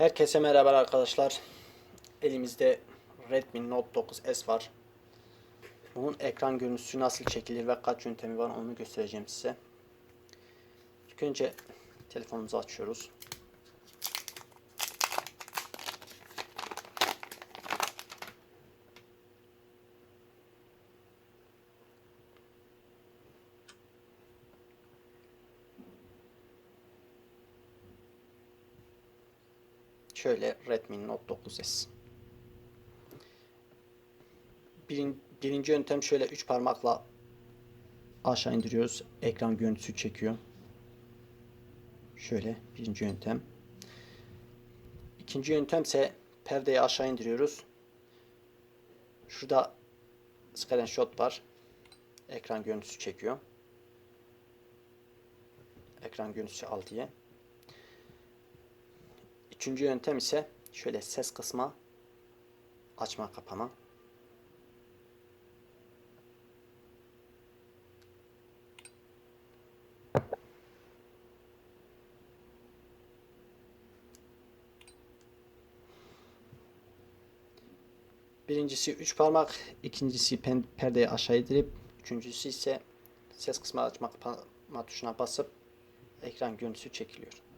Herkese merhaba arkadaşlar. Elimizde Redmi Note 9S var. Bunun ekran görüntüsü nasıl çekilir ve kaç yöntemi var onu göstereceğim size. İlk önce telefonumuzu açıyoruz. Şöyle Redmi Note 9S. Birin, birinci yöntem şöyle üç parmakla aşağı indiriyoruz. Ekran görüntüsü çekiyor. Şöyle birinci yöntem. İkinci yöntem ise perdeyi aşağı indiriyoruz. Şurada screenshot var. Ekran görüntüsü çekiyor. Ekran görüntüsü al diye. Üçüncü yöntem ise şöyle ses kısma açma kapama. Birincisi üç parmak, ikincisi perdeyi aşağı indirip, üçüncüsü ise ses kısmı açma kapama tuşuna basıp ekran görüntüsü çekiliyor.